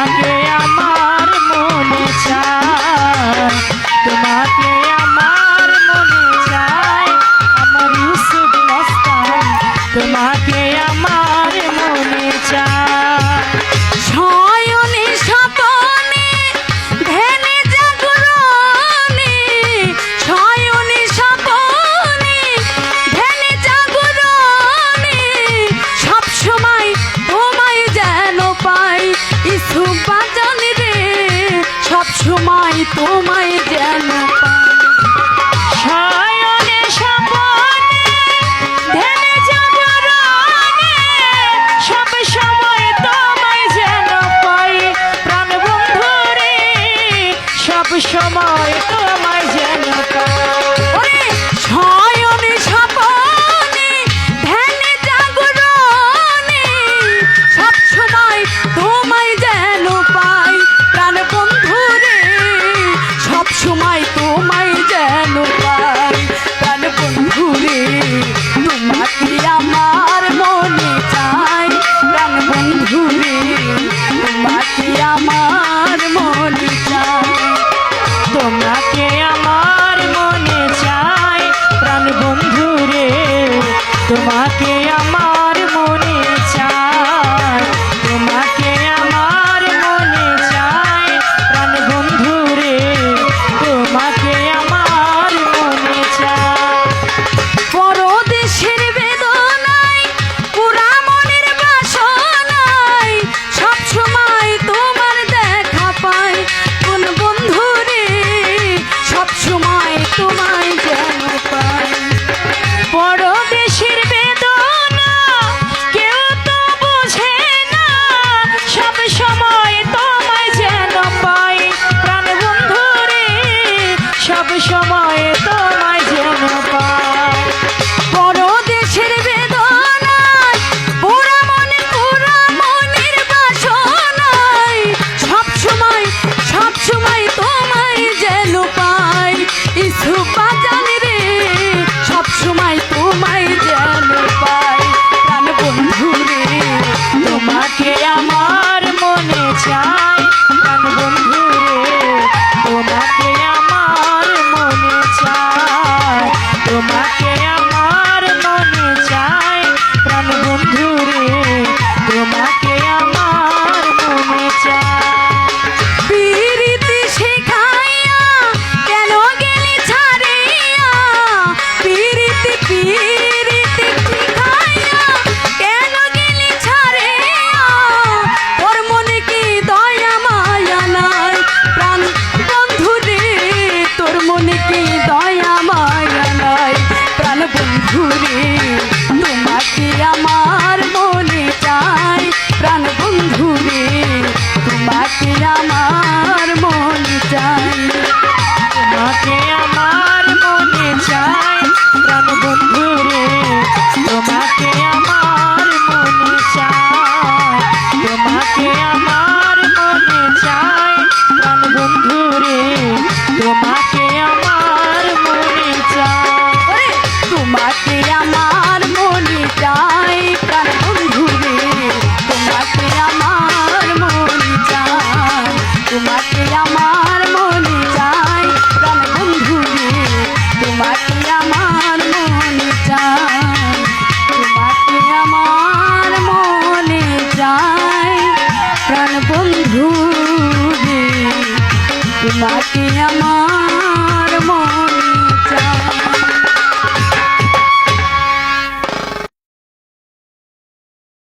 তোমাকে আমার মনে চায়। তোমাকে আমার মনে চায়। আমার ইউসুফ মস্তান তোমাকে আমার তোমার সময় তোমায় যেন পাই। প্রাণ বন্ধুরে তোমাকে আমার মনে চাই? প্রাণ বন্ধুরে তোমাকে আমার মনে চাই? তোমাকে আমার মনে চাই? প্রাণ বন্ধুরে তোমাকে আমার তোমাকে আমার।